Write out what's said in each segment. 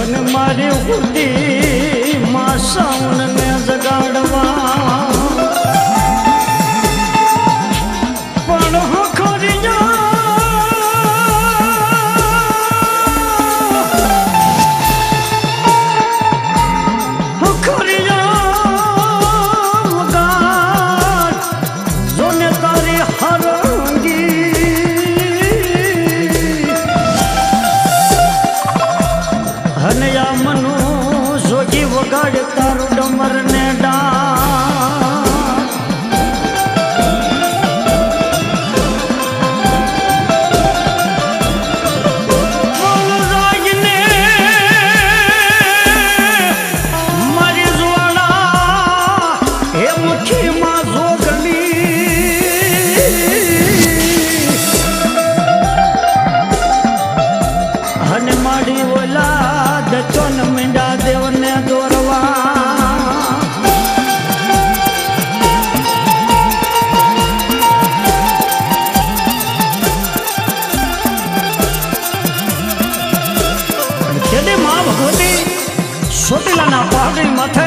અને મારી ઉડી માં સૌને જગાડવા. corta સોટીલાના પહાડની માથે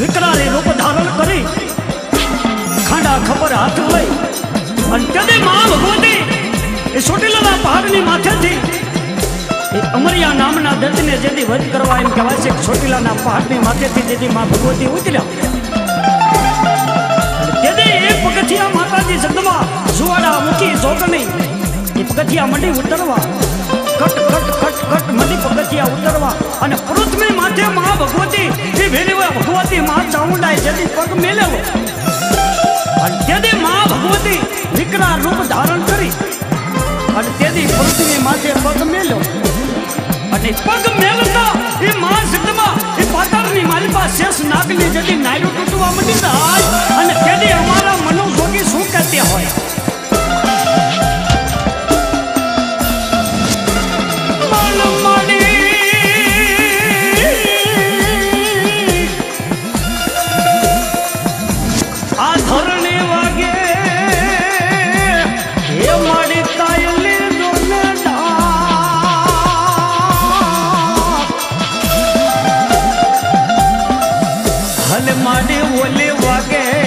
વિકરાળી રૂપ ધારણ કરી ખાંડા ખબર હાથ લઈ અને મા ભગવતી એ સોટીલાના પહાડની માથેથી એ અમરિયા નામના દત્તને જેથી વધ કરવા એમ કહેવાય છે ચોટીલાના પહાડની માથેથી જેથી માં ભગવતી ઉતર્યા. તેથી એ પગથિયા માતાજી શબ્દમાં સુવાડા મૂકી જોગણી એ પગથિયા મંડી ઉતરવા, કટ કટ કટ કટ મંડી પગથિયા ઉતરવા અને પૃથ્વી માથે મા ભગવતી, એ ભેરવા ભગવતી માં ચામુંડાએ જેથી પગ મેલેલો અને તેથી મા ભગવતી વિકરા રૂપ ધારણ કરી અને તેથી પૃથ્વી માથે પગ મેલ્યો અને પગ મેલતા એ માં સિદ્ધમાં એ પાતાળની પાસે શેષ નાગની જતી નાયરો તૂટવા મંડી હલે માડી ઓલે વાગે.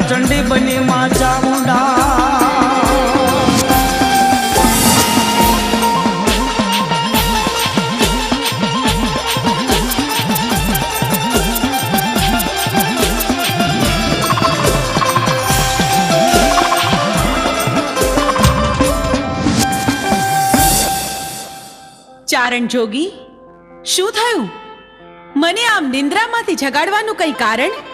રણચંડી બની માં ચામુંડા. ચારણ જોગી શું થયું? મને આમ નિંદ્રામાંથી જગાડવાનું કઈ કારણ?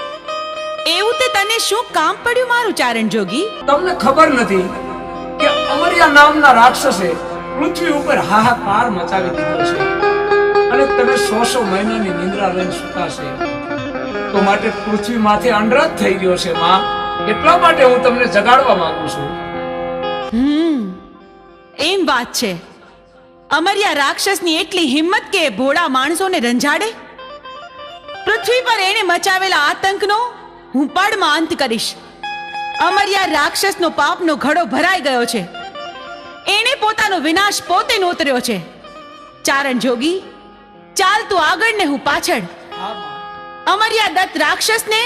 એવું તે તને શું કામ પડ્યું મારું ચારણ જોગી? તમને ખબર નથી કે અમરિયા નામના રાક્ષસે પૃથ્વી ઉપર હાહાકાર મચાવી દીધો છે અને તમે સો સો મહિનાની નિંદ્રા લઈને સુતા છે. તો માટે પૃથ્વી માથે અંડરજ થઈ ગયો છે માં. એટલા માટે હું તમને જગાડવા માંગુ છું. હમ એમ વાત છે. અમર્યા રાક્ષસની એટલી હિંમત કે ભોળા માણસોને રંજાડે? પૃથ્વી પર એણે મચાવેલા આતંકનો હું પળમાં અંત કરીશ. અમર્યા રાક્ષસનો પાપનો ઘડો ભરાઈ ગયો છે. એણે પોતાનો વિનાશ પોતે નોતર્યો છે. ચારણ જોગી ચાલ તું આગળ ને હું પાછળ અમર્યા દત્ત રાક્ષસને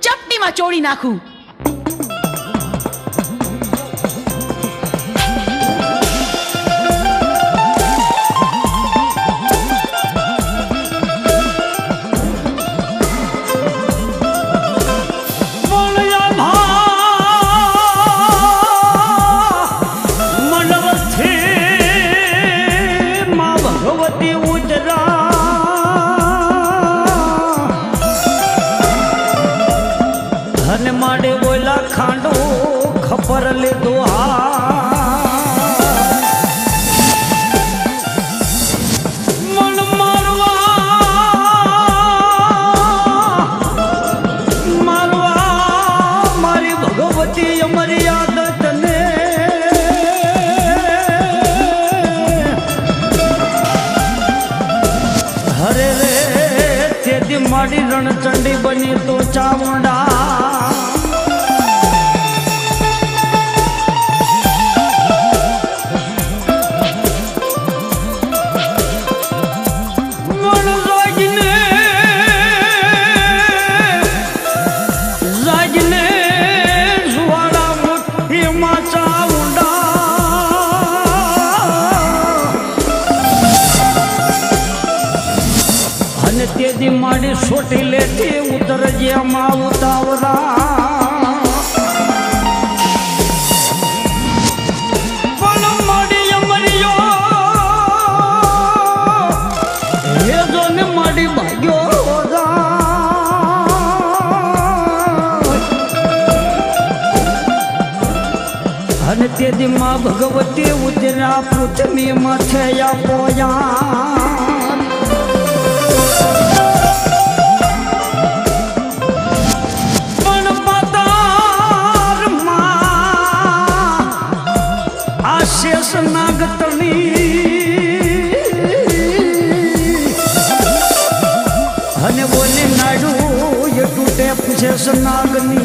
ચપટીમાં ચોળી નાખું. ધન માડે બોલા ખાંડો ખબર લીધો મારી રણચંડી બની તો ચામુંડા જોને માડી ભાગ્યો જાય. અને તે દિમાં ભગવતી ઉતરા પૃથ્વી થયા પોયા તૂટે શેષ નાગની બોલ